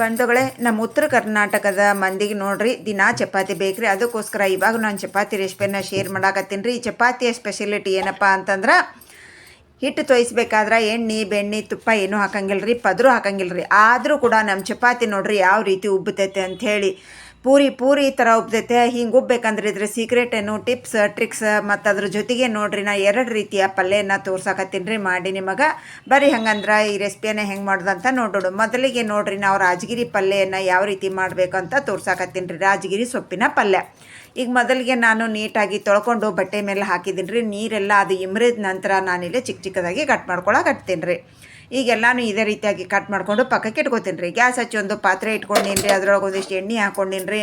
ಬಂಧುಗಳೇ, ನಮ್ಮ ಉತ್ತರ ಕರ್ನಾಟಕದ ಮಂದಿಗೆ ನೋಡ್ರಿ, ದಿನಾ ಚಪಾತಿ ಬೇಕ್ರಿ. ಅದಕ್ಕೋಸ್ಕರ ಇವಾಗ ನಾನು ಚಪಾತಿ ರೆಸಿಪಿನ ಶೇರ್ ಮಾಡಾಕತ್ತೀನಿ ರೀ. ಈ ಚಪಾತಿಯ ಸ್ಪೆಷಲಿಟಿ ಏನಪ್ಪ ಅಂತಂದ್ರೆ, ಹಿಟ್ಟು ತೋಯಿಸ್ಬೇಕಾದ್ರೆ ಎಣ್ಣೆ, ಬೆಣ್ಣೆ, ತುಪ್ಪ ಏನೂ ಹಾಕಂಗಿಲ್ಲ ರೀ ಪದರು ಹಾಕಂಗಿಲ್ಲ ರೀ ಆದರೂ ಕೂಡ ನಮ್ಮ ಚಪಾತಿ ನೋಡ್ರಿ, ಯಾವ ರೀತಿ ಉಬ್ಬತೈತೆ ಅಂಥೇಳಿ ಪೂರಿ ಪೂರಿ ಥರ ಉಬ್ತೈತೆ ಹಿಂಗೆ ಉಬ್ಬೇಕಂದ್ರೆ ಇದ್ರ ಸೀಕ್ರೆಟ್ ಏನು ಟಿಪ್ಸ್ ಟ್ರಿಕ್ಸ್ ಮತ್ತು ಅದ್ರ ಜೊತೆಗೆ ನೋಡ್ರಿ, ನಾ ಎರಡು ರೀತಿಯ ಪಲ್ಯನ ತೋರ್ಸಾಕತ್ತೀನಿ ರೀ ಮಾಡಿ ನಿಮಗೆ. ಬರೀ ಹಂಗಂದ್ರೆ ಈ ರೆಸಿಪಿಯನ್ನು ಹೆಂಗೆ ಮಾಡೋದಂತ ನೋಡೋಣ ಮೊದಲಿಗೆ ನೋಡ್ರಿ, ನಾವು ರಾಜಗಿರಿ ಪಲ್ಯನ ಯಾವ ರೀತಿ ಮಾಡಬೇಕು ಅಂತ ತೋರ್ಸಾಕತ್ತೀನಿ ರೀ ರಾಜಗಿರಿ ಸೊಪ್ಪಿನ ಪಲ್ಯ. ಈಗ ಮೊದಲಿಗೆ ನಾನು ನೀಟಾಗಿ ತೊಳ್ಕೊಂಡು ಬಟ್ಟೆ ಮೇಲೆ ಹಾಕಿದ್ದೀನಿ ರೀ ನೀರೆಲ್ಲ ಅದು ಇಮ್ರಿದ ನಂತರ ನಾನಿಲ್ಲಿ ಚಿಕ್ಕ ಚಿಕ್ಕದಾಗಿ ಕಟ್ ಮಾಡ್ಕೊಳಕತ್ತೀನಿ ರೀ ಈಗೆಲ್ಲಾನು ಇದೇ ರೀತಿಯಾಗಿ ಕಟ್ ಮಾಡಿಕೊಂಡು ಪಕ್ಕಕ್ಕೆ ಇಟ್ಕೊತೀನಿ ರೀ ಗ್ಯಾಸ್ ಹಚ್ಚಿ ಒಂದು ಪಾತ್ರೆ ಇಟ್ಕೊಂಡಿನ್ರಿ, ಅದರೊಳಗೆ ಒಂದಿಷ್ಟು ಎಣ್ಣೆ ಹಾಕ್ಕೊಂಡಿನಿ ರೀ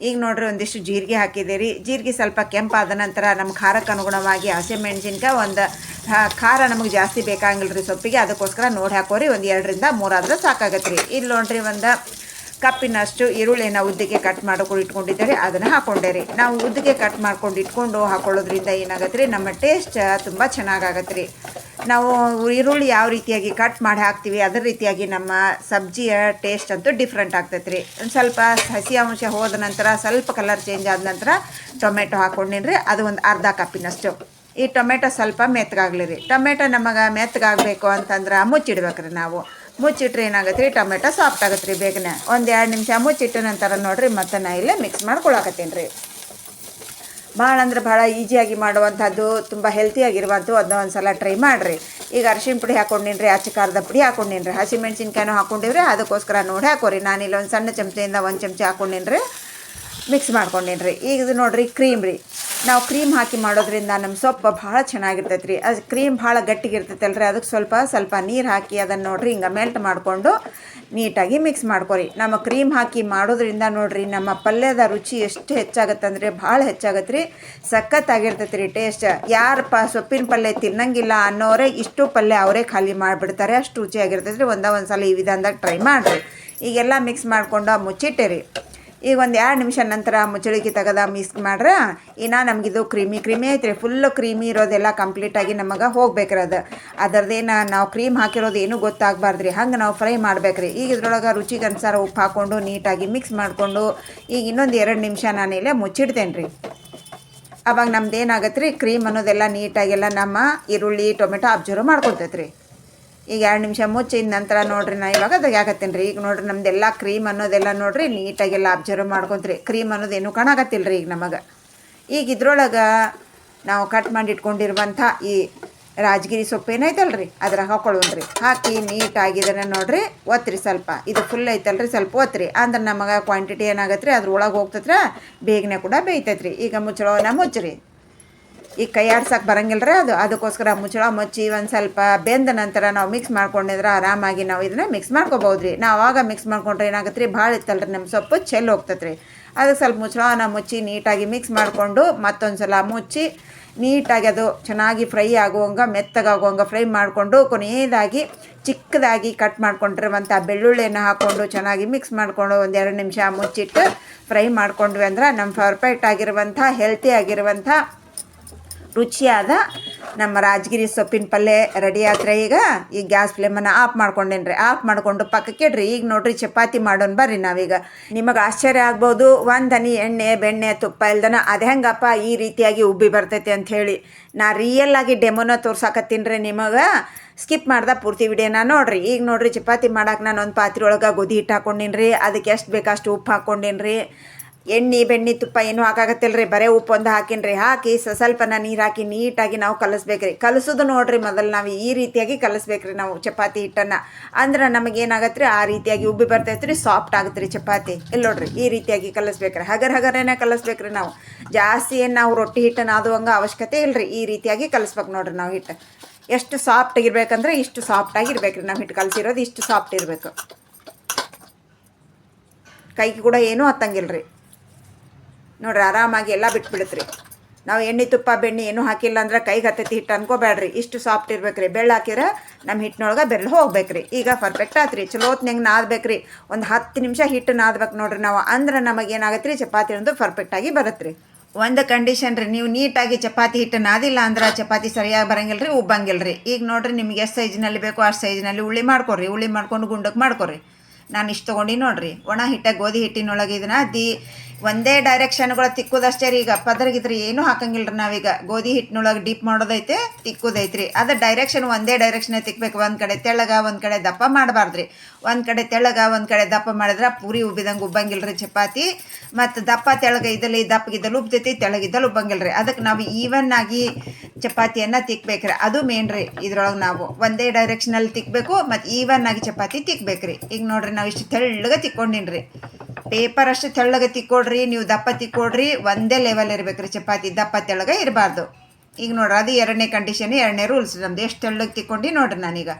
ಈಗ ನೋಡ್ರಿ ಒಂದಿಷ್ಟು ಜೀರಿಗೆ ಹಾಕಿದೆ ರೀ ಜೀರಿಗೆ ಸ್ವಲ್ಪ ಕೆಂಪಾದ ನಂತರ ನಮ್ಮ ಖಾರಕ್ಕೆ ಅನುಗುಣವಾಗಿ ಹಸಿಮೆಣ್ಸಿನ್ಕಾಯಿ ಒಂದು, ಹಾ- ಖಾರ ನಮಗೆ ಜಾಸ್ತಿ ಬೇಕಾಗಿಲ್ಲ ರೀ ಸೊಪ್ಪಿಗೆ. ಅದಕ್ಕೋಸ್ಕರ ನೋಡಿ ಹಾಕೋರಿ, ಒಂದು ಎರಡರಿಂದ ಮೂರಾದ್ರೆ ಸಾಕಾಗತ್ತೆ ರೀ ಇಲ್ಲಿ ನೋಡಿರಿ ಒಂದು ಕಪ್ಪಿನಷ್ಟು ಈರುಳ್ಳಿನ ಉದ್ದಿಗೆ ಕಟ್ ಮಾಡ್ಕೊಂಡು ರೀ ಅದನ್ನು ಹಾಕೊಂಡೆ ರೀ ನಾವು ಉದ್ದಿಗೆ ಕಟ್ ಮಾಡ್ಕೊಂಡು ಇಟ್ಕೊಂಡು ಹಾಕ್ಕೊಳ್ಳೋದ್ರಿಂದ ಏನಾಗತ್ತೆ ರೀ ನಮ್ಮ ಟೇಸ್ಟ್ ತುಂಬ ಚೆನ್ನಾಗಾಗತ್ತೆ ರೀ ನಾವು ಈರುಳ್ಳಿ ಯಾವ ರೀತಿಯಾಗಿ ಕಟ್ ಮಾಡಿ ಹಾಕ್ತೀವಿ, ಅದರ ರೀತಿಯಾಗಿ ನಮ್ಮ ಸಬ್ಜಿಯ ಟೇಸ್ಟ್ ಅಂತೂ ಡಿಫ್ರೆಂಟ್ ಆಗ್ತೈತೆ ರೀ ಒಂದು ಸ್ವಲ್ಪ ಹಸಿ ಅಂಶ ಹೋದ ನಂತರ, ಸ್ವಲ್ಪ ಕಲರ್ ಚೇಂಜ್ ಆದ ನಂತರ ಟೊಮೆಟೊ ಹಾಕ್ಕೊಂಡಿನಿ ಅದು ಒಂದು ಅರ್ಧ ಕಪ್ಪಿನಷ್ಟು. ಈ ಟೊಮೆಟೊ ಸ್ವಲ್ಪ ಮೆತ್ತಗಾಗ್ಲಿ ರೀ ಟೊಮೆಟೊ ನಮಗೆ ಮೆತ್ತಗಾಗಬೇಕು ಅಂತಂದ್ರೆ ಮುಚ್ಚಿಡ್ಬೇಕು ರೀ ನಾವು. ಮುಚ್ಚಿಟ್ರೆ ಏನಾಗುತ್ತೆ ರೀ ಟೊಮೆಟೊ ಸಾಫ್ಟ್ ಆಗುತ್ತೆ ರೀ ಬೇಗನೆ. ಒಂದು ಎರಡು ನಿಮಿಷ ಮುಚ್ಚಿಟ್ಟ ನಂತರ ನೋಡಿರಿ ಮತ್ತೆ ನಾ ಇಲ್ಲೇ ಮಿಕ್ಸ್ ಮಾಡ್ಕೊಳಕತ್ತೀನಿ ರೀ ಭಾಳ ಅಂದ್ರೆ ಭಾಳ ಈಸಿಯಾಗಿ ಮಾಡುವಂಥದ್ದು, ತುಂಬ ಹೆಲ್ತಿಯಾಗಿರುವಂಥದ್ದು ಅದನ್ನ ಒಂದು ಸಲ ಟ್ರೈ ಮಾಡಿರಿ. ಈಗ ಅರಿಶಿಣ ಪುಡಿ ಹಾಕೊಂಡಿನ್ರಿ ಅಚ್ಚ ಖಾರದ ಪುಡಿ ಹಾಕೊಂಡಿನ್ರಿ. ಹಸಿಮೆಣಸಿನ್ಕಾಯಿನೂ ಹಾಕೊಂಡಿವ್ರಿ, ಅದಕ್ಕೋಸ್ಕರ ನೋಡಿ ಹಾಕೋರಿ. ನಾನಿಲ್ಲಿ ಒಂದು ಸಣ್ಣ ಚಮಚೆಯಿಂದ ಒಂದು ಚಮಚ ಹಾಕೊಂಡಿನ್ರಿ. ಮಿಕ್ಸ್ ಮಾಡ್ಕೊಂಡೇನಿ ರೀ? ಈಗ ಇದು ನೋಡಿರಿ ಕ್ರೀಮ್ ರೀ. ನಾವು ಕ್ರೀಮ್ ಹಾಕಿ ಮಾಡೋದ್ರಿಂದ ನಮ್ಮ ಸೊಪ್ಪು ಭಾಳ ಚೆನ್ನಾಗಿರ್ತೈತೆ ರೀ ಅದು ಕ್ರೀಮ್ ಭಾಳ ಗಟ್ಟಿಗಿರ್ತೈತಲ್ಲ ರೀ ಅದಕ್ಕೆ ಸ್ವಲ್ಪ ಸ್ವಲ್ಪ ನೀರು ಹಾಕಿ ಅದನ್ನು ನೋಡಿರಿ, ಹಿಂಗೆ ಮೆಲ್ಟ್ ಮಾಡಿಕೊಂಡು ನೀಟಾಗಿ ಮಿಕ್ಸ್ ಮಾಡ್ಕೊರಿ. ನಮ್ಮ ಕ್ರೀಮ್ ಹಾಕಿ ಮಾಡೋದ್ರಿಂದ ನೋಡಿರಿ, ನಮ್ಮ ಪಲ್ಯದ ರುಚಿ ಎಷ್ಟು ಹೆಚ್ಚಾಗತ್ತೆ ಅಂದರೆ ಭಾಳ ಹೆಚ್ಚಾಗತ್ತೆ ರೀ ಸಖತ್ತಾಗಿರ್ತೈತೆ ರೀ ಟೇಸ್ಟ್ ಯಾರು ಪ ಸೊಪ್ಪಿನ ಪಲ್ಯ ತಿನ್ನಂಗಿಲ್ಲ ಅನ್ನೋರೇ ಇಷ್ಟು ಪಲ್ಯ ಅವರೇ ಖಾಲಿ ಮಾಡಿಬಿಡ್ತಾರೆ. ಅಷ್ಟು ರುಚಿಯಾಗಿರ್ತೈತೆ ರೀ ಒಂದ ಒಂದು ಸಲ ಈ ವಿಧಾನದಾಗ ಟ್ರೈ ಮಾಡಿರಿ. ಈಗೆಲ್ಲ ಮಿಕ್ಸ್ ಮಾಡ್ಕೊಂಡು ಮುಚ್ಚಿಟ್ಟೆ ರೀ ಈಗ ಒಂದು ಎರಡು ನಿಮಿಷ ನಂತರ ಮುಚ್ಚಳಿಕೆ ತೆಗೆದ ಮಿಕ್ಸ್ ಮಾಡ್ರೆ, ಇನ್ನು ನಮಗಿದು ಕ್ರೀಮಿ ಕ್ರೀಮಿ ಐತ್ರಿ. ಫುಲ್ಲು ಕ್ರೀಮಿ ಇರೋದೆಲ್ಲ ಕಂಪ್ಲೀಟಾಗಿ ನಮಗೆ ಹೋಗ್ಬೇಕ್ರಿ ಅದು. ಅದರದ್ದೇನು ನಾವು ಕ್ರೀಮ್ ಹಾಕಿರೋದು ಏನೂ ಗೊತ್ತಾಗಬಾರ್ದು ರೀ ಹಂಗೆ ನಾವು ಫ್ರೈ ಮಾಡ್ಬೇಕ್ರಿ. ಈಗ ಇದ್ರೊಳಗೆ ರುಚಿಗೆ ಅನುಸಾರ ಉಪ್ಪು ಹಾಕ್ಕೊಂಡು ನೀಟಾಗಿ ಮಿಕ್ಸ್ ಮಾಡಿಕೊಂಡು, ಈಗ ಇನ್ನೊಂದು ಎರಡು ನಿಮಿಷ ನಾನು ಇಲ್ಲೇ ಮುಚ್ಚಿಡ್ತೇನೆ ರೀ ಅವಾಗ ನಮ್ದು ಏನಾಗತ್ತೆ ರೀ ಕ್ರೀಮ್ ಅನ್ನೋದೆಲ್ಲ ನೀಟಾಗೆಲ್ಲ ನಮ್ಮ ಈರುಳ್ಳಿ, ಟೊಮೆಟೊ ಅಬ್ಸರ್ವ್ ಮಾಡ್ಕೊತೈತೆ ರೀ ಈಗ ಎರಡು ನಿಮಿಷ ಮುಚ್ಚಿದ ನಂತರ ನೋಡ್ರಿ ನಾ ಇವಾಗ ತೆಗಿಯಾಕತ್ತೀನಿ ರೀ. ಈಗ ನೋಡ್ರಿ ನಮ್ದೆಲ್ಲ ಕ್ರೀಮ್ ಅನ್ನೋದೆಲ್ಲ ನೋಡ್ರಿ ನೀಟಾಗೆಲ್ಲ ಅಬ್ಸರ್ವ್ ಮಾಡ್ಕೊಂತ್ರಿ. ಕ್ರೀಮ್ ಅನ್ನೋದು ಏನು ಕಾಣಾಕತ್ತಿಲ್ಲ ರೀ ಈಗ ನಮಗೆ. ಈಗ ಇದ್ರೊಳಗೆ ನಾವು ಕಟ್ ಮಾಡಿ ಇಟ್ಕೊಂಡಿರುವಂಥ ಈ ರಾಜಗಿರಿ ಸೊಪ್ಪು ಏನೈತಲ್ಲ ರೀ ಅದ್ರಾಗ ಹಾಕೊಳ್ಳೋಣ್ರಿ ಹಾಕಿ ನೀಟಾಗಿ ಇದನ್ನು ನೋಡ್ರಿ ಒತ್ತಿರಿ ಸ್ವಲ್ಪ. ಇದು ಫುಲ್ ಐತಲ್ಲ ರೀ ಸ್ವಲ್ಪ ಒತ್ತಿರಿ ಅಂದ್ರೆ ನಮಗೆ ಕ್ವಾಂಟಿಟಿ ಏನಾಗತ್ತೆ ರೀ ಅದ್ರೊಳಗೆ ಹೋಗ್ತತ್ರ ಬೇಗನೆ ಕೂಡ ಬೇಯ್ತೈತೆ ರೀ ಈಗ ಮುಚ್ಚಳೋನ ಮುಚ್ಚ್ರಿ. ಈಗ ಕೈ ರೀ ಅದು ಅದಕ್ಕೋಸ್ಕರ ಮುಚ್ಚಳ ಮುಚ್ಚಿ ಒಂದು ಸ್ವಲ್ಪ ಬೆಂದ ನಂತರ ನಾವು ಮಿಕ್ಸ್ ಮಾಡ್ಕೊಂಡಿದ್ರೆ ಆರಾಮಾಗಿ ನಾವು ಇದನ್ನ ಮಿಕ್ಸ್ ಮಾಡ್ಕೋಬೋದು ರೀ ನಾವು ಆವಾಗ ಮಿಕ್ಸ್ ಮಾಡ್ಕೊಂಡ್ರೆ ಏನಾಗುತ್ತೆ ರೀ ಭಾಳ ಇತ್ತಲ್ರಿ ನಮ್ಮ ಸೊಪ್ಪು ಚೆಲ್ಲಿ ಹೋಗ್ತೈತೆ ರೀ ಅದಕ್ಕೆ ಸ್ವಲ್ಪ ಮುಚ್ಚಳನ ಮುಚ್ಚಿ ನೀಟಾಗಿ ಮಿಕ್ಸ್ ಮಾಡಿಕೊಂಡು ಮತ್ತೊಂದು ಸಲ ಮುಚ್ಚಿ ನೀಟಾಗಿ ಅದು ಚೆನ್ನಾಗಿ ಫ್ರೈ ಆಗುವಂಗೆ ಮೆತ್ತಗಾಗುವಂಗೆ ಫ್ರೈ ಮಾಡಿಕೊಂಡು ಕೊನೆಯದಾಗಿ ಚಿಕ್ಕದಾಗಿ ಕಟ್ ಮಾಡ್ಕೊಂಡಿರುವಂಥ ಬೆಳ್ಳುಳ್ಳಿಯನ್ನು ಹಾಕ್ಕೊಂಡು ಚೆನ್ನಾಗಿ ಮಿಕ್ಸ್ ಮಾಡಿಕೊಂಡು ಒಂದು ಎರಡು ನಿಮಿಷ ಮುಚ್ಚಿಟ್ಟು ಫ್ರೈ ಮಾಡ್ಕೊಂಡ್ವಿ ಅಂದ್ರೆ ನಮ್ಮ ಪರ್ಫೆಕ್ಟ್ ಆಗಿರುವಂಥ ಹೆಲ್ತಿ ಆಗಿರುವಂಥ ರುಚಿಯಾದ ನಮ್ಮ ರಾಜಗಿರಿ ಸೊಪ್ಪಿನ ಪಲ್ಯ ರೆಡಿ ಆದ್ರೆ ಈಗ. ಈ ಗ್ಯಾಸ್ ಫ್ಲೇಮನ್ನು ಆಫ್ ಮಾಡ್ಕೊಂಡೇನ್ರಿ. ಆಫ್ ಮಾಡ್ಕೊಂಡು ಪಕ್ಕಕ್ಕೆ ಇಡ್ರಿ. ಈಗ ನೋಡ್ರಿ ಚಪಾತಿ ಮಾಡೋಣ ಬರ್ರಿ ನಾವೀಗ. ನಿಮಗೆ ಆಶ್ಚರ್ಯ ಆಗ್ಬೋದು. ಒಂದು ಹನಿ ಎಣ್ಣೆ, ಬೆಣ್ಣೆ, ತುಪ್ಪ ಇಲ್ದನ ಅದು ಹೆಂಗಪ್ಪ ಈ ರೀತಿಯಾಗಿ ಉಬ್ಬಿ ಬರ್ತೈತಿ ಅಂತ ಹೇಳಿ. ನಾ ರಿಯಲ್ ಆಗಿ ಡೆಮೋನ ತೋರ್ಸಾಕತ್ತೀನಿ ನಿಮಗೆ. ಸ್ಕಿಪ್ ಮಾಡ್ದೆ ಪೂರ್ತಿ ವಿಡಿಯೋನ ನೋಡ್ರಿ. ಈಗ ನೋಡ್ರಿ ಚಪಾತಿ ಮಾಡಕ್ಕೆ ನಾನು ಒಂದು ಪಾತ್ರೆ ಒಳಗೆ ಗೋಧಿ ಹಿಟ್ಟು ಹಾಕೊಂಡಿನಿ ರೀ ಅದಕ್ಕೆ ಎಷ್ಟು ಬೇಕಷ್ಟು ಉಪ್ಪು ಹಾಕ್ಕೊಂಡಿನ್ರಿ ಎಣ್ಣೆ, ಬೆಣ್ಣೆ, ತುಪ್ಪ ಏನು ಹಾಕಾಗತ್ತಿಲ್ರಿ. ಬರೀ ಉಪ್ಪು ಒಂದು ಹಾಕಿನ್ರಿ. ಹಾಕಿ ಸ್ವಲ್ಪನ ನೀರು ಹಾಕಿ ನೀಟಾಗಿ ನಾವು ಕಲಿಸ್ಬೇಕ್ರಿ. ಕಲಸೋದು ನೋಡ್ರಿ ಮೊದಲು ನಾವು ಈ ರೀತಿಯಾಗಿ ಕಲಿಸ್ಬೇಕ್ರಿ ನಾವು ಚಪಾತಿ ಹಿಟ್ಟನ್ನು. ಅಂದ್ರೆ ನಮಗೆ ಏನಾಗತ್ತೆ ರೀ ಆ ರೀತಿಯಾಗಿ ಉಬ್ಬಿ ಬರ್ತೈತೆ ರೀ ಸಾಫ್ಟ್ ಆಗುತ್ತೆ ರೀ ಚಪಾತಿ. ಇಲ್ಲಿ ನೋಡ್ರಿ, ಈ ರೀತಿಯಾಗಿ ಕಲಿಸ್ಬೇಕ್ರಿ. ಹಗರ್ ಹಗರೇನೆ ಕಲಿಸ್ಬೇಕ್ರಿ ನಾವು. ಜಾಸ್ತಿ ಏನು ನಾವು ರೊಟ್ಟಿ ಹಿಟ್ಟನ್ನು ಹಂಗೆ ಅವಶ್ಯಕತೆ ಇಲ್ಲ ರೀ ಈ ರೀತಿಯಾಗಿ ಕಲಿಸ್ಬೇಕು ನೋಡ್ರಿ ನಾವು ಹಿಟ್ಟು. ಎಷ್ಟು ಸಾಫ್ಟ್ ಇರ್ಬೇಕಂದ್ರೆ ಇಷ್ಟು ಸಾಫ್ಟಾಗಿ ಇರ್ಬೇಕು ರೀ ನಾವು ಹಿಟ್ಟು ಕಲಿಸಿರೋದು ಇಷ್ಟು ಸಾಫ್ಟ್ ಇರಬೇಕು. ಕೈಗೆ ಕೂಡ ಏನೂ ಹತ್ತಂಗಿಲ್ಲ ರೀ ನೋಡ್ರಿ ಆರಾಮಾಗಿ ಎಲ್ಲ ಬಿಟ್ಬಿಡುತ್ತೆ ರೀ ನಾವು ಎಣ್ಣೆ ತುಪ್ಪ, ಬೆಣ್ಣೆ ಏನು ಹಾಕಿಲ್ಲ ಅಂದ್ರೆ ಕೈಗೆ ಹತ್ತೈತಿ ಹಿಟ್ಟು ಅನ್ಕೋಬೇಡ್ರಿ. ಇಷ್ಟು ಸಾಫ್ಟ್ ಇರ್ಬೇಕ್ರಿ. ಬೆಳ್ಳು ಹಾಕಿದ್ರೆ ನಮ್ಮ ಹಿಟ್ಟಿನೊಳಗೆ ಬೆರಳು ಹೋಗ್ಬೇಕ್ರಿ. ಈಗ ಪರ್ಫೆಕ್ಟ್ ಆತ್ರಿ. ಚಲೋತ್ನಂಗೆ ನಾದ್ಬೇಕು ರೀ ಒಂದು ಹತ್ತು ನಿಮಿಷ ಹಿಟ್ಟು ನಾದ್ಬೇಕು ನೋಡ್ರಿ ನಾವು. ಅಂದ್ರೆ ನಮಗೆ ಏನಾಗತ್ತೆ ರೀ ಚಪಾತಿ ಒಂದು ಪರ್ಫೆಕ್ಟಾಗಿ ಬರುತ್ತೆ ರೀ ಒಂದು ಕಂಡೀಷನ್ ರೀ. ನೀವು ನೀಟಾಗಿ ಚಪಾತಿ ಹಿಟ್ಟು ನಾದಿಲ್ಲ ಅಂದ್ರೆ ಚಪಾತಿ ಸರಿಯಾಗಿ ಬರಂಗಿಲ್ಲ ರೀ ಉಬ್ಬಂಗಿಲ್ಲ ರೀ ಈಗ ನೋಡ್ರಿ ನಿಮ್ಗೆ ಎಷ್ಟು ಸೈಜ್ನಲ್ಲಿ ಬೇಕೋ ಅಷ್ಟು ಸೈಜ್ನಲ್ಲಿ ಉಳ್ಳಿ ಮಾಡ್ಕೊರಿ ಉಳ್ಳಿ ಮಾಡ್ಕೊಂಡು ಗುಂಡಕ್ಕೆ ಮಾಡ್ಕೊರಿ ನಾನು ಇಷ್ಟು ತೊಗೊಂಡು ನೋಡ್ರಿ. ಒಣ ಹಿಟ್ಟ, ಗೋಧಿ ಹಿಟ್ಟಿನೊಳಗೆ ಇದನ್ನ ದಿ ಒಂದೇ ಡೈರೆಕ್ಷನ್ಗಳು ತಿಕ್ಕುದಷ್ಟೇ ರೀ. ಈಗ ಪದರಗಿದ್ರಿ ಏನೂ ಹಾಕಂಗಿಲ್ಲ ರೀ ನಾವೀಗ. ಗೋಧಿ ಹಿಟ್ಟಿನೊಳಗೆ ಡೀಪ್ ಮಾಡೋದೈತೆ, ತಿಕ್ಕೋದೈತ್ರಿ. ಅದು ಡೈರೆಕ್ಷನ್ ಒಂದೇ ಡೈರೆಕ್ಷನ್ ತಿಕ್ಬೇಕು. ಒಂದು ಕಡೆ ತೆಳ್ಳಗ, ಒಂದು ಕಡೆ ದಪ್ಪ ಮಾಡಬಾರ್ದ್ರಿ. ಒಂದು ಕಡೆ ತೆಳ್ಳಗ, ಒಂದು ಕಡೆ ದಪ್ಪ ಮಾಡಿದ್ರೆ ಪೂರಿ ಉಬ್ಬಿದಂಗೆ ಉಬ್ಬಂಗಿಲ್ಲ ರೀ ಚಪಾತಿ. ಮತ್ತು ದಪ್ಪ ತೆಳಗ ಇದ್ದಲ್ಲಿ ದಪ್ಪಗಿದ್ದಲ್ಲಿ ಉಬ್ತೈತಿ ತೆಳಗಿದ್ದಲ್ಲಿ ಉಬ್ಬಂಗಿಲ್ಲ ರೀ ಅದಕ್ಕೆ ನಾವು ಈವನ್ ಆಗಿ ಚಪಾತಿಯನ್ನು ತಿಕ್ಬೇಕ್ರಿ. ಅದು ಮೇನ್ ರೀ ಇದ್ರೊಳಗೆ ನಾವು. ಒಂದೇ ಡೈರೆಕ್ಷನಲ್ಲಿ ತಿಕ್ಬೇಕು ಮತ್ತು ಈವನ್ ಆಗಿ ಚಪಾತಿ ತಿಕ್ಬೇಕ್ರಿ. ಈಗ ನೋಡ್ರಿ ನಾವು ಇಷ್ಟು ತೆಳ್ಳಗೆ ತಿಕ್ಕೊಂಡಿನ್ರಿ. ಪೇಪರ್ ಅಷ್ಟು ತೆಳ್ಳಗೆ ತಿಕ್ಕೊಡ್ರಿ, ನೀವು ದಪ್ಪ ತಿಕ್ಕೊಡ್ರಿ, ಒಂದೇ ಲೆವೆಲ್ ಇರ್ಬೇಕ್ರಿ ಚಪಾತಿ. ದಪ್ಪ ತೆಳ್ಳಗೆ ಇರಬಾರ್ದು. ಈಗ ನೋಡ್ರಿ ಅದು ಎರಡನೇ ಕಂಡೀಷನ್ ಎರಡನೇ ರೂಲ್ಸ್ ನಮ್ದು ಎಷ್ಟು ತೆಳ್ಳಗೆ ತಿಕ್ಕೊಂಡು ನೋಡ್ರಿ ನಾನೀಗ.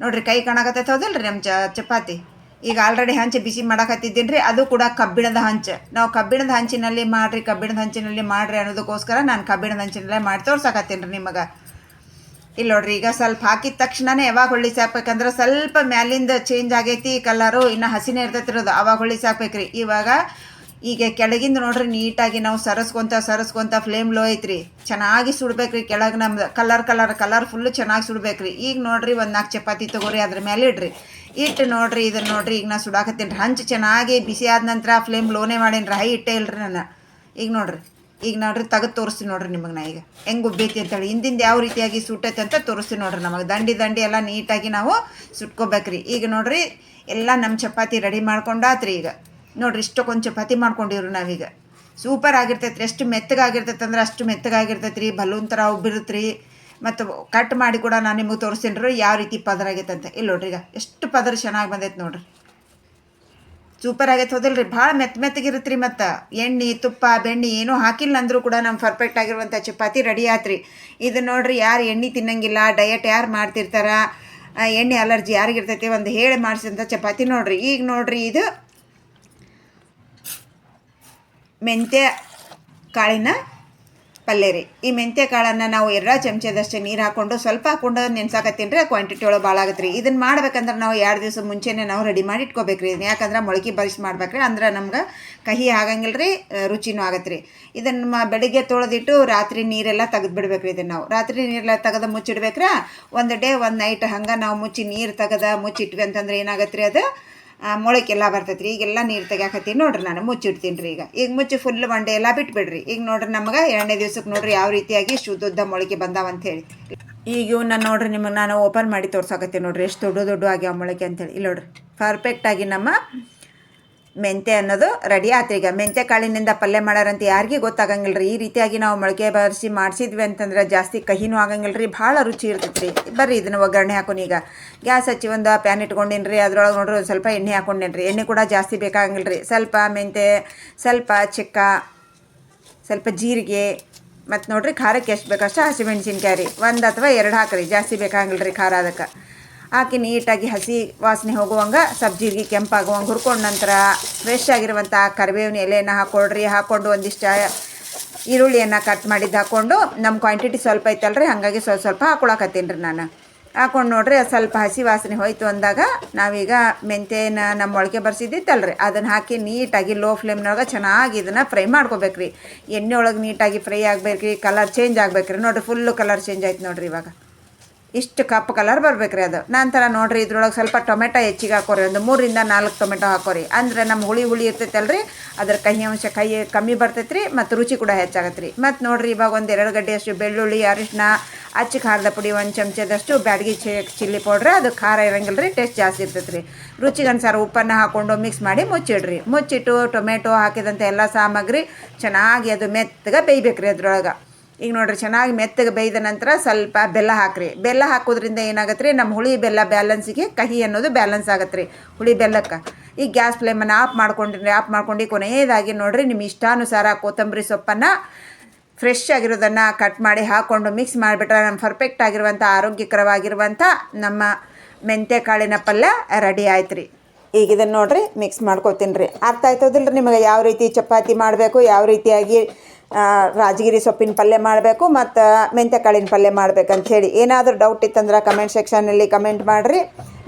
ನೋಡ್ರಿ ಕೈ ಕಾಣಕತ್ತೈತೆ ಹೌದಲ್ರಿ ನಮ್ಮ ಚಪಾತಿ? ಈಗ ಆಲ್ರೆಡಿ ಹಂಚು ಬಿಸಿ ಮಾಡಕತ್ತಿದ್ದೀನಿ ರೀ ಅದು ಕೂಡ ಕಬ್ಬಿಣದ ಹಂಚು. ನಾವು ಕಬ್ಬಿಣದ ಹಂಚಿನಲ್ಲಿ ಮಾಡ್ರಿ, ಕಬ್ಬಿಣದ ಹಂಚಿನಲ್ಲಿ ಮಾಡ್ರಿ ಅನ್ನೋದಕ್ಕೋಸ್ಕರ ನಾನು ಕಬ್ಬಿಣದ ಹಂಚಿನಲ್ಲೇ ಮಾಡಿ ತೋರ್ಸಕತ್ತೀನಿ ರೀ ನಿಮಗೆ. ಇಲ್ಲಿ ನೋಡ್ರಿ, ಈಗ ಸ್ವಲ್ಪ ಹಾಕಿದ ತಕ್ಷಣನೇ ಯಾವಾಗ ಹೊಳ್ಳಿ ಸಾಕ್ಬೇಕಂದ್ರೆ ಸ್ವಲ್ಪ ಮ್ಯಾಲಿಂದ ಚೇಂಜ್ ಆಗೈತಿ ಕಲರು ಇನ್ನು ಹಸಿನೇ ಇರ್ತೈತಿರೋದು ಅವಾಗ ಹೊಳ್ಳಿ ಸಾಕ್ಬೇಕ್ರಿ. ಇವಾಗ ಈಗ ಕೆಳಗಿಂದ ನೋಡ್ರಿ, ನೀಟಾಗಿ ನಾವು ಸರಸ್ಕೊಂತ ಸರಸ್ಕೊಂತ ಫ್ಲೇಮ್ ಲೋ ಐತ್ರಿ. ಚೆನ್ನಾಗಿ ಸುಡ್ಬೇಕ್ರಿ ಕೆಳಗೆ ನಮ್ದು ಕಲರ್ ಕಲರ್ ಕಲರ್ ಫುಲ್ಲು ಚೆನ್ನಾಗಿ ಸುಡ್ಬೇಕ್ರಿ. ಈಗ ನೋಡ್ರಿ ಒಂದು ನಾಲ್ಕು ಚಪಾತಿ ತಗೋರಿ, ಅದ್ರ ಮೇಲೆ ಇಡ್ರಿ. ಇಟ್ಟು ನೋಡ್ರಿ ಇದನ್ನ ನೋಡ್ರಿ, ಈಗ ನಾ ಸುಡಾಕತ್ತೀನಿ. ರೀ ಹಂಚು ಚೆನ್ನಾಗಿ ಬಿಸಿ ಆದ ನಂತರ ಫ್ಲೇಮ್ ಲೋನೇ ಮಾಡೀನಿ ರೀ ಹೈ ಇಟ್ಟೇ ಇಲ್ರಿ ನಾನು ಈಗ ನೋಡ್ರಿ ಈಗ ನೋಡ್ರಿ ತೆಗೆದು ತೋರಿಸ್ತೀನಿ ನೋಡ್ರಿ ನಿಮಗೆ ನಾ ಈಗ. ಹೆಂಗೆ ಉಬ್ಬೈತಿ ಅಂತೇಳಿ. ಹಿಂದಿಂದ ಯಾವ ರೀತಿಯಾಗಿ ಸುಟ್ಟೈತೆ ಅಂತ ತೋರಿಸ್ತೀನಿ ನೋಡ್ರಿ ನಮಗೆ. ದಂಡಿ ದಂಡಿ ಎಲ್ಲ ನೀಟಾಗಿ ನಾವು ಸುಟ್ಕೋಬೇಕ್ರಿ. ಈಗ ನೋಡ್ರಿ, ಎಲ್ಲ ನಮ್ಮ ಚಪಾತಿ ರೆಡಿ ಮಾಡ್ಕೊಂಡಾತ್ರಿ ಈಗ. ನೋಡ್ರಿ ಇಷ್ಟಕ್ಕೊಂದು ಚಪಾತಿ ಮಾಡ್ಕೊಂಡಿವ್ರಿ ನಾವೀಗ. ಸೂಪರ್ ಆಗಿರ್ತೈತೆ ರೀ ಎಷ್ಟು ಮೆತ್ತಗಾಗಿರ್ತೈತೆ ಅಂದ್ರೆ ಅಷ್ಟು ಮೆತ್ತಗಾಗಿರ್ತೈತೆ ರೀ ಬಲೂನ್ ಥರ ಉಬ್ಬಿರುತ್ತೆ ರೀ ಮತ್ತು ಕಟ್ ಮಾಡಿ ಕೂಡ ನಾನು ನಿಮಗೆ ತೋರಿಸ್ತೀನಿ ರೀ, ಯಾವ ರೀತಿ ಪದರ ಆಗೈತೆ ಅಂತ ಇಲ್ಲಿ ನೋಡ್ರಿ ಈಗ, ಎಷ್ಟು ಪದರ ಚೆನ್ನಾಗಿ ಬಂದೈತೆ ನೋಡ್ರಿ. ಸೂಪರ್ ಆಗೈತೆ ಹೋದಿಲ್ಲ ರೀ ಭಾಳ ಮೆತ್ತ ಮೆತ್ತಗಿರುತ್ತೆ ರೀ ಮತ್ತು. ಎಣ್ಣೆ, ತುಪ್ಪ, ಬೆಣ್ಣೆ ಏನೂ ಹಾಕಿಲ್ಲ ಅಂದರೂ ಕೂಡ ನಮ್ಮ ಪರ್ಫೆಕ್ಟ್ ಆಗಿರುವಂಥ ಚಪಾತಿ ರೆಡಿ ಆತ್ರಿ. ಇದು ನೋಡ್ರಿ, ಯಾರು ಎಣ್ಣೆ ತಿನ್ನಂಗಿಲ್ಲ ಡಯಟ್ ಯಾರು ಮಾಡ್ತಿರ್ತಾರ ಎಣ್ಣೆ ಅಲರ್ಜಿ ಯಾರಿಗಿರ್ತೈತಿ, ಒಂದು ಹೇಳಿ ಮಾಡಿಸಿದಂಥ ಚಪಾತಿ ನೋಡ್ರಿ. ಈಗ ನೋಡ್ರಿ, ಇದು ಮೆಂತ್ಯ ಕಾಳಿನ ಪಲ್ಯ ರೀ. ಈ ಮೆಂತ್ಯ ಕಾಳನ್ನು ನಾವು ಎರಡು ಚಮಚದಷ್ಟು ನೀರು ಹಾಕ್ಕೊಂಡು ಸ್ವಲ್ಪ ಹಾಕ್ಕೊಂಡು ನೆನ್ಸಾಕತ್ತೀನಿ ರೀ ಕ್ವಾಂಟಿಟಿ ಒಳಗೆ ಭಾಳ ಆಗುತ್ತೆ ರೀ. ಇದನ್ನು ಮಾಡ್ಬೇಕಂದ್ರೆ ನಾವು ಎರಡು ದಿವಸ ಮುಂಚೆನೇ ನಾವು ರೆಡಿ ಮಾಡಿ ಇಟ್ಕೋಬೇಕು ರೀ. ಯಾಕಂದ್ರೆ ಮೊಳಕೆ ಬರಿಸಿ ಮಾಡ್ಬೇಕು ರೀ, ಅಂದ್ರೆ ನಮ್ಗೆ ಕಹಿ ಆಗಂಗಿಲ್ಲ ರೀ, ರುಚಿನೂ ಆಗತ್ತೆ ರೀ. ಇದನ್ನು ಬೆಳಿಗ್ಗೆ ತೊಳೆದಿಟ್ಟು ರಾತ್ರಿ ನೀರೆಲ್ಲ ತೆಗೆದು ಬಿಡ್ಬೇಕು ರೀ ಇದನ್ನು ನಾವು. ರಾತ್ರಿ ನೀರೆಲ್ಲ ತೆಗೆದು ಮುಚ್ಚಿಡ್ಬೇಕ್ರ ಒಂದು ಡೇ, ಒಂದು ನೈಟ್ ಹಂಗೆ ನಾವು ಮುಚ್ಚಿ ನೀರು ತೆಗೆದ ಮುಚ್ಚಿಟ್ವಿ ಅಂತಂದ್ರೆ ಏನಾಗತ್ತೆ ರೀ ಅದು? ಮೊಳಕೆಲ್ಲ ಬರ್ತೈತೆ ರೀ ಈಗೆಲ್ಲ ನೀರು ತೆಗ್ಯಾಕತ್ತೀನಿ ನೋಡ್ರಿ ನಾನು, ಮುಚ್ಚಿಡ್ತೀನಿ ರೀ ಈಗ. ಈಗ ಮುಚ್ಚಿ ಫುಲ್ ಬಂಡೆ ಎಲ್ಲ ಬಿಟ್ಬಿಡ್ರಿ. ಈಗ ನೋಡ್ರಿ ನಮಗೆ ಎರಡನೇ ದಿವ್ಸಕ್ಕೆ ನೋಡ್ರಿ ಯಾವ ರೀತಿಯಾಗಿ ಶುದ್ಧ ಮೊಳಕೆ ಬಂದಾವ ಅಂತೇಳಿ ಈಗ ನಾನು ನೋಡ್ರಿ ನಿಮಗೆ ನಾನು ಓಪನ್ ಮಾಡಿ ತೋರ್ಸಾಕತ್ತೀನಿ ನೋಡ್ರಿ, ಎಷ್ಟು ದೊಡ್ಡ ದೊಡ್ಡ ಆಗ್ಯಾವ ಮೊಳಕೆ ಅಂತೇಳಿ. ಇಲ್ಲಿ ನೋಡ್ರಿ ಪರ್ಫೆಕ್ಟಾಗಿ ನಮ್ಮ ಮೆಂತೆ ಅನ್ನೋದು ರೆಡಿ ಆತು ಈಗ ಮೆಂತೆ ಕಾಳಿನಿಂದ ಪಲ್ಯ ಮಾಡೋರಂತ ಯಾರಿಗೂ ಗೊತ್ತಾಗಂಗಿಲ್ಲ ರೀ ಈ ರೀತಿಯಾಗಿ ನಾವು ಮೊಳಕೆ ಬರಿಸಿ ಮಾಡಿಸಿದ್ವಿ ಅಂತಂದ್ರೆ ಜಾಸ್ತಿ ಕಹಿನೂ ಆಗಂಗಿಲ್ಲ ರೀ ಭಾಳ ರುಚಿ ಇರ್ತೈತೆ ರೀ ಬರ್ರಿ ಇದನ್ನು ಒಗ್ಗರಣೆ ಹಾಕೋನಿ ಈಗ. ಗ್ಯಾಸ್ ಹಚ್ಚಿ ಒಂದು ಪ್ಯಾನ್ ಇಟ್ಕೊಂಡಿನಿ ರೀ ಅದ್ರೊಳಗೆ ನೋಡ್ರಿ ಒಂದು ಸ್ವಲ್ಪ ಎಣ್ಣೆ ಹಾಕೊಂಡೇನಿ ರೀ ಎಣ್ಣೆ ಕೂಡ ಜಾಸ್ತಿ ಬೇಕಾಗಂಗಿಲ್ಲ ರೀ ಸ್ವಲ್ಪ ಮೆಂತೆ, ಸ್ವಲ್ಪ ಚಿಕ್ಕ, ಸ್ವಲ್ಪ ಜೀರಿಗೆ, ಮತ್ತು ನೋಡ್ರಿ ಖಾರಕ್ಕೆ ಎಷ್ಟು ಬೇಕಷ್ಟು ಹಸಿಮೆಣ್ಸಿನ್ಕಾಯಿ ರೀ. ಒಂದು ಅಥವಾ ಎರಡು ಹಾಕ್ರಿ. ಜಾಸ್ತಿ ಬೇಕಾಗಿಲ್ಲ ರೀ ಖಾರ ಅದಕ್ಕೆ. ಹಾಕಿ ನೀಟಾಗಿ ಹಸಿ ವಾಸನೆ ಹೋಗುವಂಗೆ ಸಬ್ಜಿಗೆ ಕೆಂಪಾಗುವಂಗೆ ಹುರ್ಕೊಂಡ ನಂತರ ಫ್ರೆಶ್ ಆಗಿರುವಂಥ ಕರಿಬೇವಿನ ಎಲೆಯನ್ನು ಹಾಕ್ಕೊಳ್ರಿ ಹಾಕ್ಕೊಂಡು ಒಂದಿಷ್ಟು ಈರುಳ್ಳಿಯನ್ನು ಕಟ್ ಮಾಡಿದ್ದು ಹಾಕ್ಕೊಂಡು ನಮ್ಮ ಕ್ವಾಂಟಿಟಿ ಸ್ವಲ್ಪ ಐತಲ್ರಿ, ಹಾಗಾಗಿ ಸ್ವಲ್ಪ ಸ್ವಲ್ಪ ಹಾಕೊಳಕತ್ತೀನಿ ರೀ ನಾನು. ಹಾಕೊಂಡು ನೋಡ್ರಿ ಸ್ವಲ್ಪ ಹಸಿ ವಾಸನೆ ಹೋಯ್ತು ಅಂದಾಗ ನಾವೀಗ ಮೆಂತ್ಯನ ನಮ್ಮ ಮೊಳಕೆ ಬರ್ಸಿದ್ದಿತ್ತಲ್ರಿ ಅದನ್ನು ಹಾಕಿ ನೀಟಾಗಿ ಲೋ ಫ್ಲೇಮ್ನೊಳಗೆ ಚೆನ್ನಾಗಿ ಇದನ್ನು ಫ್ರೈ ಮಾಡ್ಕೋಬೇಕ್ರಿ. ಎಣ್ಣೆ ಒಳಗೆ ನೀಟಾಗಿ ಫ್ರೈ ಆಗಬೇಕ್ರಿ ಕಲರ್ ಚೇಂಜ್ ಆಗ್ಬೇಕ್ರಿ. ನೋಡಿರಿ ಫುಲ್ಲು ಕಲರ್ ಚೇಂಜ್ ಆಯ್ತು ನೋಡಿರಿ ಇವಾಗ. ಇಷ್ಟು ಕಪ್ಪು ಕಲರ್ ಬರ್ಬೇಕ್ರಿ ಅದು. ನಂತರ ನೋಡ್ರಿ, ಇದ್ರೊಳಗೆ ಸ್ವಲ್ಪ ಟೊಮೆಟೊ ಹೆಚ್ಚಿಗೆ ಹಾಕೋರಿ, ಒಂದು ಮೂರಿಂದ ನಾಲ್ಕು ಟೊಮೆಟೊ ಹಾಕೋರಿ. ಅಂದ್ರೆ ನಮ್ಮ ಹುಳಿ ಹುಳಿ ಇರ್ತೈತಲ್ರಿ, ಅದ್ರ ಕಹಿ ಅಂಶ ಕೈ ಕಮ್ಮಿ ಬರ್ತೈತ್ರಿ ಮತ್ತು ರುಚಿ ಕೂಡ ಹೆಚ್ಚಾಗತ್ತೆ ರೀ ಮತ್ತು ನೋಡ್ರಿ, ಇವಾಗ ಒಂದು ಎರಡು ಗಡ್ಡೆಯಷ್ಟು ಬೆಳ್ಳುಳ್ಳಿ ಅರಿಶಿನ ಅಚ್ಚ ಖಾರದ ಪುಡಿ ಒಂದು ಚಮಚದಷ್ಟು ಬ್ಯಾಡಗಿ ಚಿಲ್ಲಿ ಪೌಡ್ರ್, ಅದು ಖಾರ ಇರಂಗಿಲ್ಲ ರೀ ಟೇಸ್ಟ್ ಜಾಸ್ತಿ ಇರ್ತೈತೆ ರೀ ರುಚಿಗೆ ಅನುಸಾರ ಉಪ್ಪನ್ನು ಹಾಕ್ಕೊಂಡು ಮಿಕ್ಸ್ ಮಾಡಿ ಮುಚ್ಚಿಡ್ರಿ. ಮುಚ್ಚಿಟ್ಟು ಟೊಮೆಟೊ ಹಾಕಿದಂಥ ಎಲ್ಲ ಸಾಮಗ್ರಿ ಚೆನ್ನಾಗಿ ಅದು ಮೆತ್ತಗೆ ಬೇಯ್ಬೇಕ್ರಿ ಅದ್ರೊಳಗೆ. ಈಗ ನೋಡ್ರಿ, ಚೆನ್ನಾಗಿ ಮೆತ್ತಗೆ ಬೇಯ್ದ ನಂತರ ಸ್ವಲ್ಪ ಬೆಲ್ಲ ಹಾಕ್ರಿ. ಬೆಲ್ಲ ಹಾಕೋದ್ರಿಂದ ಏನಾಗತ್ತೆ ರೀ ನಮ್ಮ ಹುಳಿ ಬೆಲ್ಲ ಬ್ಯಾಲೆನ್ಸಿಗೆ ಕಹಿ ಅನ್ನೋದು ಬ್ಯಾಲೆನ್ಸ್ ಆಗತ್ತೆ ರೀ ಹುಳಿ ಬೆಲ್ಲಕ್ಕೆ. ಈಗ ಗ್ಯಾಸ್ ಫ್ಲೇಮನ್ನು ಆಫ್ ಮಾಡ್ಕೊಂಡ್ರಿ ಆಫ್ ಮಾಡ್ಕೊಂಡು ಕೊನೆಯದಾಗಿ ನೋಡಿರಿ ನಿಮ್ಮ ಇಷ್ಟಾನುಸಾರ ಕೊತ್ತಂಬರಿ ಸೊಪ್ಪನ್ನು ಫ್ರೆಶ್ ಆಗಿರೋದನ್ನು ಕಟ್ ಮಾಡಿ ಹಾಕ್ಕೊಂಡು ಮಿಕ್ಸ್ ಮಾಡಿಬಿಟ್ರೆ ನಮ್ಮ ಪರ್ಫೆಕ್ಟ್ ಆಗಿರುವಂಥ ಆರೋಗ್ಯಕರವಾಗಿರುವಂಥ ನಮ್ಮ ಮೆಂತ್ಯ ಕಾಳಿನ ಪಲ್ಯ ರೆಡಿ ಆಯ್ತು ರೀ ಈಗ ಇದನ್ನು ನೋಡಿರಿ ಮಿಕ್ಸ್ ಮಾಡ್ಕೊತೀನಿ ರೀ ಅರ್ಥ ಆಯ್ತದಿಲ್ಲ ನಿಮಗೆ? ಯಾವ ರೀತಿ ಚಪಾತಿ ಮಾಡಬೇಕು? ಯಾವ ರೀತಿಯಾಗಿ ರಾಜಗಿರಿ ಸೊಪ್ಪಿನ ಪಲ್ಯ ಮಾಡಬೇಕು ಮತ್ತು ಮೆಂತ್ಯ ಕಾಳಿನ ಪಲ್ಯ ಮಾಡ್ಬೇಕಂತ ಹೇಳಿ. ಏನಾದರೂ ಡೌಟ್ ಇತ್ತಂದ್ರೆ ಕಮೆಂಟ್ ಸೆಕ್ಷನಲ್ಲಿ ಕಮೆಂಟ್ ಮಾಡಿರಿ.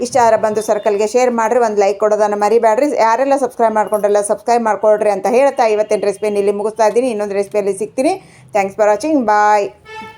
ಇಷ್ಟ ಯಾರ ಬಂದು ಸರ್ಕಲ್ಗೆ ಶೇರ್ ಮಾಡಿರಿ. ಒಂದು ಲೈಕ್ ಕೊಡೋದನ್ನು ಮರಿಬೇಡ್ರಿ. ಯಾರೆಲ್ಲ ಸಬ್ಸ್ಕ್ರೈಬ್ ಮಾಡ್ಕೊಂಡ್ರಲ್ಲ ಸಬ್ಸ್ಕ್ರೈಬ್ ಮಾಡ್ಕೊಳ್ರಿ ಅಂತ ಹೇಳ್ತಾ ಇವತ್ತಿನ ಇಲ್ಲಿ ಮುಗಿಸ್ತಾ ಇದ್ದೀನಿ. ಇನ್ನೊಂದು ರೆಸಿಪಿಯಲ್ಲಿ ಸಿಗ್ತೀನಿ. Thanks for watching bye